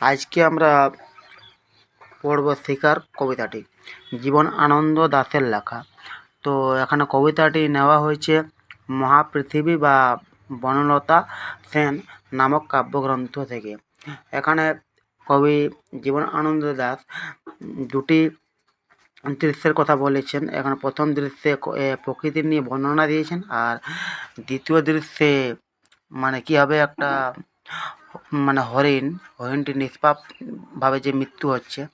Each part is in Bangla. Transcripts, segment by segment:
আজকে আমরা পড়ব শিকার কবিতাটি। জীবন আনন্দ দাশের লেখা। তো এখানে কবিতাটি নেওয়া হয়েছে মহাপৃথিবী বা বনলতা সেন নামক কাব্যগ্রন্থ থেকে। এখানে কবি জীবন আনন্দ দাশ দুটি দৃশ্যের কথা বলেছেন। এখানে প্রথম দৃশ্যে ক- এ, প্রকৃতির নিয়ে বর্ণনা দিয়েছেন আর দ্বিতীয় দৃশ্যে মানে কীভাবে একটা মানে হরিণ, হরিণটি নিষ্পাপভাবে যে মৃত্যু হচ্ছে,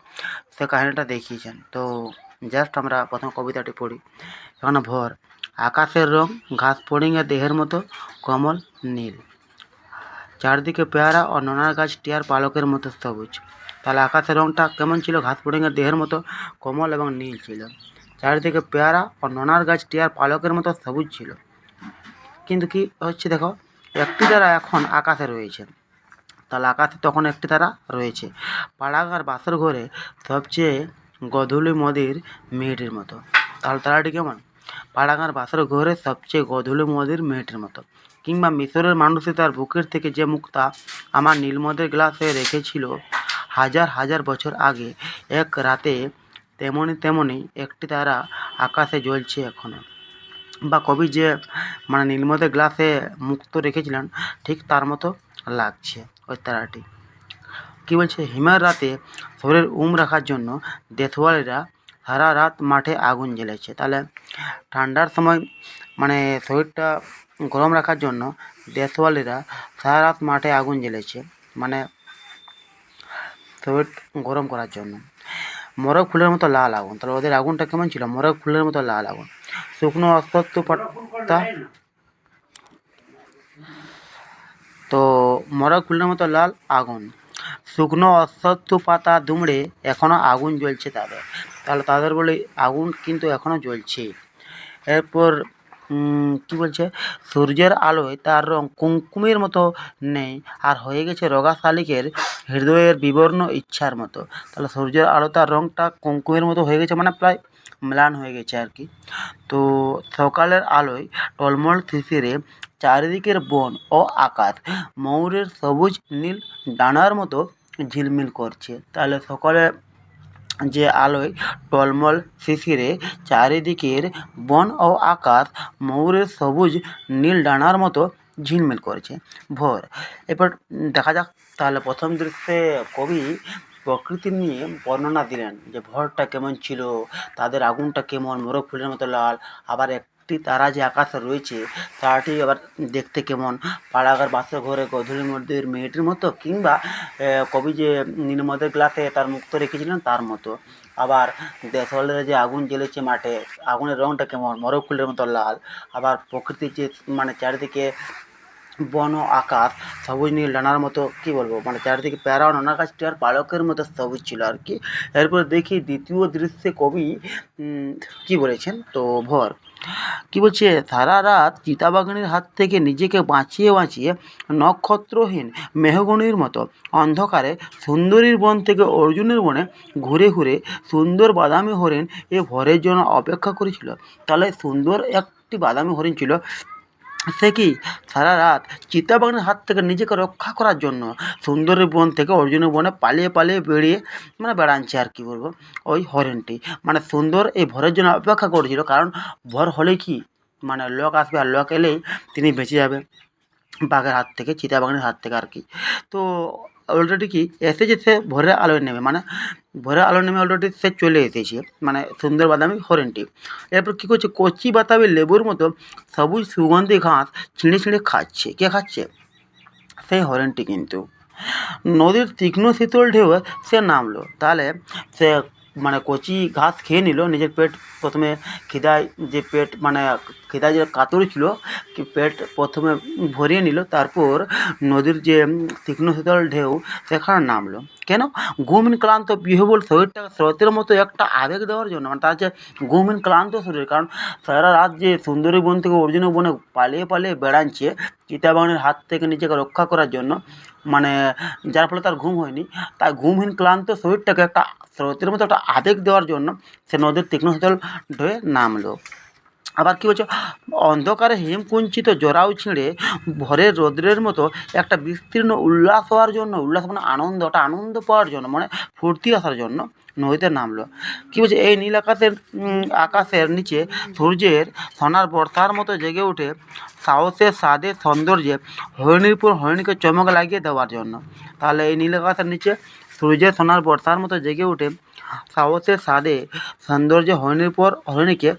সে কাহিনিটা দেখিয়েছেন। তো জাস্ট আমরা প্রথম কবিতাটি পড়ি। এখানে ভোর, আকাশের রং ঘাস ফড়িংয়ের দেহের মতো কমল নীল। চারদিকে পেয়ারা ও নোনার গাছ টিয়ার পালকের মতো সবুজ। তাহলে আকাশের রংটা কেমন ছিল? ঘাস ফড়িংয়ের দেহের মতো কমল এবং নীল ছিল। চারিদিকে পেয়ারা ও নোনার গাছ টিয়ার পালকের মতো সবুজ ছিল। কিন্তু কি হচ্ছে দেখো? একটি তারা এখন আকাশে রয়েছে। তাহলে আকাশে তখন একটি তারা রয়েছে। পাড়াগার বাসর ঘরে সবচেয়ে গধূলি মদির মেয়েটির মতো। তাহলে তারাটি কেমন? পাড়াগার বাসর ঘরে সবচেয়ে গধূলি মদির মেয়েটির মতো। কিংবা মিশরের মানুষই তার বুকের থেকে যে মুক্তা আমার নীলমদের গ্লাসে রেখেছিল হাজার হাজার বছর আগে, এক রাতে তেমনি তেমনি একটি তারা আকাশে জ্বলছে এখনও বা কবি যে মানে নীলমদের গ্লাসে মুক্ত রেখেছিলেন, ঠিক তার মতো লাগছে ওই তারাটি। কী বলছে? হিমের রাতে শরীর উম রাখার জন্য দেশওয়ালিরা সারা রাত মাঠে আগুন জ্বেলেছে তাহলে ঠান্ডার সময় মানে শরীরটা গরম রাখার জন্য দেশওয়ালিরা সারা রাত মাঠে আগুন জ্বেলেছে মানে শরীর গরম করার জন্য। মরক ফুলের মতো লাল আগুন। তাহলে ওদের আগুনটা কেমন ছিল? মরক ফুলের মতো লাল আগুন। শুকনো অশ্বত্থ পাতা তো মরা ফুলের মতো লাল আগুন। শুকনো অশ্বত্থ পাতা দুমড়ে এখনও আগুন জ্বলছে তাদের। তাহলে তাদের বলে আগুন কিন্তু এখনও জ্বলছে। এরপর কি বলছে? সূর্যের আলোয় তার রং কুমকুমের মতো নেই আর হয়ে গেছে রোগা শালিকের হৃদয়ের বিবর্ণ ইচ্ছার মতো। তাহলে সূর্যের আলো তার রংটা কুমকুমের মতো হয়ে গেছে মানে প্রায় ম্লান হয়ে গেছে আর কি। তো সকালের আলোয় টলমল শিশিরে চারিদিকের বন ও আকাশ। ময়ূরের সবুজ নীল ডানার মতো ঝিলমিল করছে। তাহলে সকালে যে আলোয় টলমল শিশিরে চারিদিকের বন ও আকাশ, ময়ূরের সবুজ নীল ডানার মতো ঝিলমিল করছে। ভোর। এবার দেখা যাক, তাহলে প্রথম দৃশ্যে কবি প্রকৃতি নিয়ে বর্ণনা দিলেন যে ভরটা কেমন ছিল, তাদের আগুনটা কেমন, মোরগ ফুলের মতো লাল, আবার একটি তারা যে আকাশে রয়েছে, তারাটি আবার দেখতে কেমন? পাড়াগার বাসর ঘরে গধূলির মধ্যে মেয়েটির মতো কিংবা কবি যে নীলমদের গ্লাসে তার মুক্ত রেখেছিলেন তার মতো। আবার দেশওয়ালেরা যে আগুন জ্বেলেছে মাঠে, আগুনের রঙটা কেমন? মরক ফুলের মতো লাল। আবার প্রকৃতির যে মানে চারিদিকে বন আকাশ, সবুজ নীল ডানার মতো, কি বলব? মানে চারিদিকে প্যারা নানা গাছটি আর পালকের মতো সবুজ ছিল আর কি। এরপর দেখি দ্বিতীয় দৃশ্যে কবি কি বলেছেন? তো ভর। কি বলছে? সারা রাত চিতাবাগানের হাত থেকে নিজেকে বাঁচিয়ে বাঁচিয়ে নক্ষত্রহীন মেহগনির মতো অন্ধকারে সুন্দরীর বন থেকে অর্জুনের বনে ঘুরে ঘুরে সুন্দর বাদামি হরিণ এ ভরের জন্য অপেক্ষা করেছিল। তাহলে সুন্দর একটি বাদামি হরিণ ছিল সে কি সারা রাত চিতাবাগানের হাত থেকে নিজেকে রক্ষা করার জন্য সুন্দরী বন থেকে অর্জুনের বনে পালিয়ে পালিয়ে বেরিয়ে মানে বেড়াচ্ছে আর কি বলব? ওই হরেনটি মানে সুন্দর এই ভরের জন্য অপেক্ষা করেছিল। কারণ ভর হলে কি? মানে লোক আসবে আর লোক এলেই তিনি বেঁচে যাবে। বাঘের হাত থেকে চিতাবাগানের হাত থেকে আর কি। তো অলরেডি কি এসেছে সে ভোরের আলোয় নেমে মানে ভোরের আলো নেমে অলরেডি সে চলে এসেছে মানে সুন্দর বাদামি হরিণটি। এরপর কী করছে, কচি বাতাবি লেবুর মতো সবুজ সুগন্ধি ঘাস ছিঁড়ে ছিঁড়ে খাচ্ছে। কে খাচ্ছে? সেই হরিণটি কিন্তু। নদীর তীক্ষ্ণ শীতল ঢেউ সে নামলো। তাহলে সে মানে কচি ঘাস খেয়ে নিল, নিজের পেট প্রথমে খিদায়, যে পেট মানে খিদায় যে কাতর ছিল পেট প্রথমে ভরিয়ে নিল, তারপর নদীর যে তীক্ষ্ণ শীতল ঢেউ সেখানে নামলো। কেন? ঘুমহীন ক্লান্ত বিহবল শরীরটাকে স্রোতের মতো একটা আবেগ দেওয়ার জন্য মানে তার যে ঘুমহীন ক্লান্ত শরীর, কারণ সারা রাত যে সুন্দরী বন থেকে অর্জুনের বনে পালিয়ে পালিয়ে বেড়াচ্ছে চিতাবাগানের হাত থেকে নিজেকে রক্ষা করার জন্য মানে যার ফলে তার ঘুম হয়নি তাই ঘুমহীন ক্লান্ত শরীরটাকে একটা স্রোতের মতো একটা আবেগ দেওয়ার জন্য সে নদীর তীক্ষ্ণ শীতল ঢেউয়ে নামলো। আবার কী বলছে? অন্ধকারে হিমকুঞ্চিত জরাও ছিঁড়ে ভরের রৌদ্রের মতো একটা বিস্তীর্ণ উল্লাস হওয়ার জন্য, উল্লাস মানে আনন্দ ওটা আনন্দ পাওয়ার জন্য মানে ফুর্তি আসার জন্য নদীতে নামলো। কী বলছে? এই নীল আকাশের আকাশের নিচে সূর্যের সোনার বর্ষার মতো জেগে ওঠে সাহসের স্বাদে সৌন্দর্যে হরিণীর পর হরিণীকে চমক লাগিয়ে দেওয়ার জন্য। তাহলে এই নীল আকাশের নিচে সূর্যের সোনার বর্ষার মতো জেগে ওঠে সাহসের স্বাদে সৌন্দর্যে হরিণীর পর হরিণীকে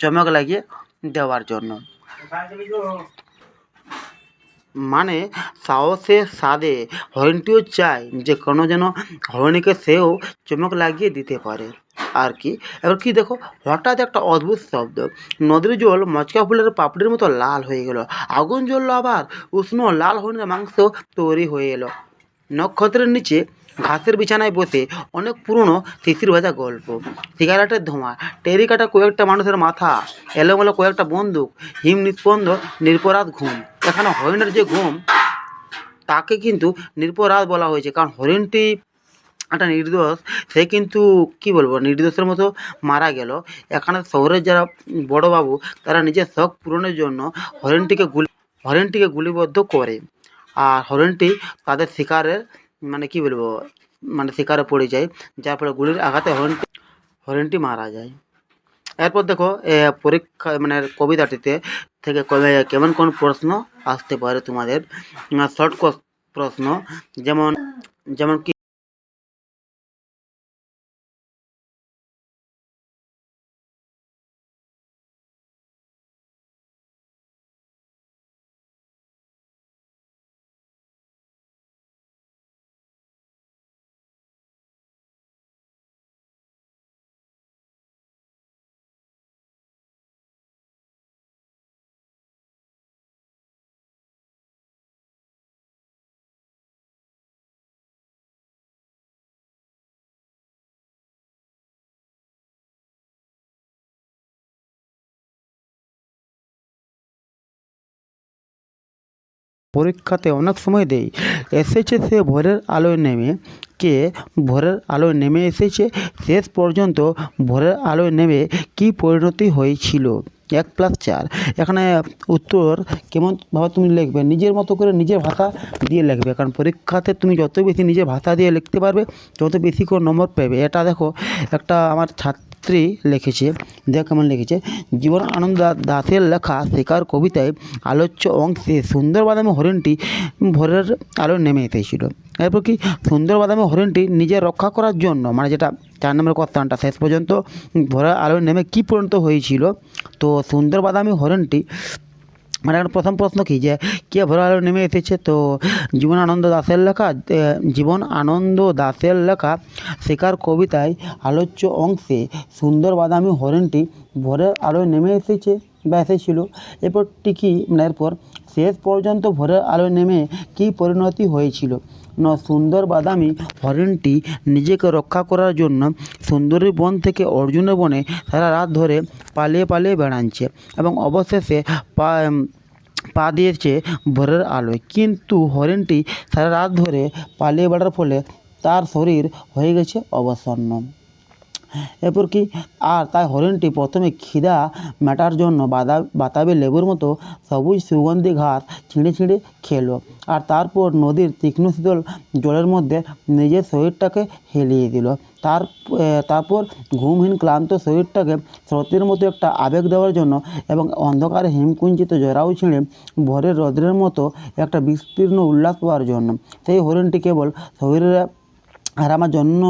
চমক লাগিয়ে দেওয়ার জন্য। মানে সাহসের স্বাদে হরিণটিও চায় যে কোনো যেন হরিণীকে সেও চমক লাগিয়ে দিতে পারে। আর কি? এবার কি দেখো, হঠাৎ একটা অদ্ভুত শব্দ। নদীর জল মচকা ফুলের পাপড়ির মতো লাল হয়ে গেল। আগুন জ্বললো আবার, উষ্ণ লাল হরিণের মাংস তৈরি হয়ে এলো। নক্ষত্রের নিচে ঘাসের বিছানায় বসে অনেক পুরনো শিশির ভাজা গল্প। সিগারেটের ধোঁয়া, টেরি কাটা কয়েকটা মানুষের মাথা, এলোমেলো কয়েকটা বন্দুক, হিম নিস্পন্দ নিরপরাধ ঘুম। এখানে হরিণের যে ঘুম, তাকে কিন্তু নিরপরাধ বলা হয়েছে। কারণ হরিণটি একটা নির্দোষ, সে কিন্তু কি বলব, নির্দোষের মতো মারা গেল। এখানে শহরের যারা বড়োবাবু তারা নিজের শখ পূরণের জন্য হরিণটিকে গুলি, হরিণটিকে গুলিবদ্ধ করে। আর হরিণটি তাদের শিকারের মানে কি বলব মানে শিকারে পড়ে যায়, যার ফলে গুলির আঘাতে হরিণটি হরিণটি মারা যায়। এরপর দেখো পরীক্ষা মানে কবিতাটিতে থেকে কেমন কোন প্রশ্ন আসতে পারে তোমাদের? শর্ট প্রশ্ন, যেমন যেমন কি পরীক্ষাতে অনেক সময় দেই। এসেছে সে ভোরের আলোয় নেমে। কে ভোরের আলোয় নেমে এসেছে? শেষ পর্যন্ত ভোরের আলোয় নেমে কী পরিণতি হয়েছিল? এক প্লাস চার। এখানে উত্তর কেমনভাবে তুমি লিখবে? নিজের মতো করে নিজের ভাষা দিয়ে লিখবে। কারণ পরীক্ষাতে তুমি যত বেশি নিজের ভাষা দিয়ে লিখতে পারবে, তত বেশি করে নম্বর পাবে। এটা দেখো, একটা আমার ছাত্রী লিখেছে দেখ কেমন লিখেছে? জীবন আনন্দ দাসের লেখা শেখার কবিতায় আলোচ্য অংশে সুন্দর বাদামি হরিণটি ভোরের আলো নেমে এসেছিল। এরপর কি? সুন্দর বাদামি হরিণটি নিজের রক্ষা করার জন্য মানে যেটা চার নম্বর কথাটা শেষ পর্যন্ত ভোরের আলো নেমে কি পরিণত হয়েছিল? তো সুন্দর বাদামি হরিণটি মানে প্রথম প্রশ্ন কি যে, কে ভোর আলো নেমে এসেছে? তো জীবন আনন্দ দাসের লেখা জীবন আনন্দ দাসের লেখা শেখার কবিতায় আলোচ্য অংশে সুন্দর বাদামি হরিণটি ভোরের আলোয় নেমে এসেছে বা এসেছিল এরপর টিকি মানে এরপর শেষ পর্যন্ত ভোরের আলোয় নেমে কী পরিণতি হয়েছিল? না, সুন্দর বাদামি হরিণটি নিজেকে রক্ষা করার জন্য সুন্দরী বন থেকে অর্জুনের বনে সারা রাত ধরে পালিয়ে পালিয়ে বেড়াচ্ছে এবং অবশেষে পা পা দিয়েছে ভোরের আলোয়। কিন্তু হরিণটি সারা রাত ধরে পালিয়ে বেড়ার ফলে তার শরীর হয়ে গেছে অবসন্ন। এরপর কি? আর তাই হরিণটি প্রথমে খিদা মেটার জন্য বাদা বাতাবি লেবুর মতো সবুজ সুগন্ধি ঘাস ছিঁড়ে ছিঁড়ে খেলো। আর তারপর নদীর তীক্ষ্ণ শীতল জলের মধ্যে নিজের শরীরটাকে হেলিয়ে দিল। তার তারপর ঘুমহীন ক্লান্ত শরীরটাকে স্রোতের মতো একটা আবেগ দেওয়ার জন্য এবং অন্ধকারে হিমকুঞ্চিত জরাও ছিঁড়ে ভোরের রৌদ্রের মতো একটা বিস্তীর্ণ উল্লাস পাওয়ার জন্য। সেই হরিণটি কেবল শরীরে আর আমার জন্য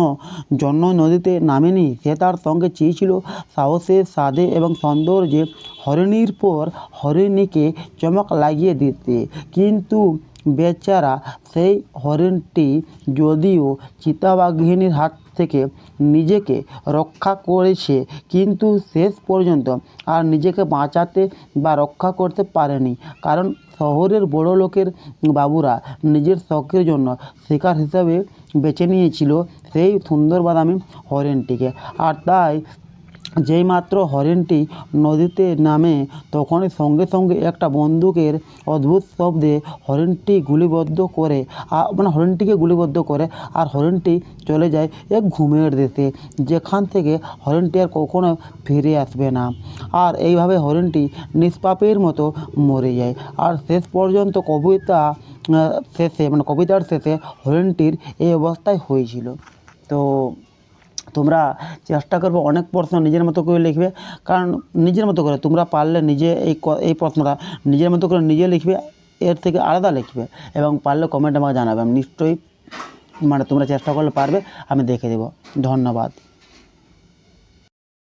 জন্য নদীতে নামেনি। সে তার সঙ্গে চেয়েছিল সাহসের স্বাদে এবং সৌন্দর্যে হরিণীর পর হরিণীকে চমক লাগিয়ে দিতে। কিন্তু বেচারা সেই হরিণটি যদিও চিতাবাঘিনীর হাত থেকে নিজেকে রক্ষা করেছে। কিন্তু শেষ পর্যন্ত আর নিজেকে বাঁচাতে বা রক্ষা করতে পারেনি। কারণ শহরের বড় লোকের বাবুরা নিজের শখের জন্য শিকার হিসাবে বেছে নিয়েছিল সেই সুন্দর বাদামি হরিণটিকে। আর তাই যেইমাত্র হরিণটি নদীতে নামে, তখনই সঙ্গে সঙ্গে একটা বন্দুকের অদ্ভুত শব্দে হরিণটি গুলিবদ্ধ করে মানে হরিণটিকে গুলিবদ্ধ করে আর হরিণটি চলে যায় এক ঘুমের দেশে, যেখান থেকে হরিণটি আর কখনো ফিরে আসবে না। আর এইভাবে হরিণটি নিষ্পাপের মতো মরে যায়। আর শেষ পর্যন্ত কবিতা শেষে মানে কবিতার শেষে হরিণটির এই অবস্থায় হয়েছিল। তো তোমরা চেষ্টা করবে অনেক প্রশ্ন নিজের মতো করে লিখবে। কারণ নিজের মতো করে, তোমরা পারলে নিজে এই এই প্রশ্নটা নিজের মতো করে নিজে লিখবে, এর থেকে আলাদা লিখবে এবং পারলে কমেন্ট আমাকে জানাবে। আমি নিশ্চয়ই মানে তোমরা চেষ্টা করলে পারবে, আমি দেখে দেবো। ধন্যবাদ।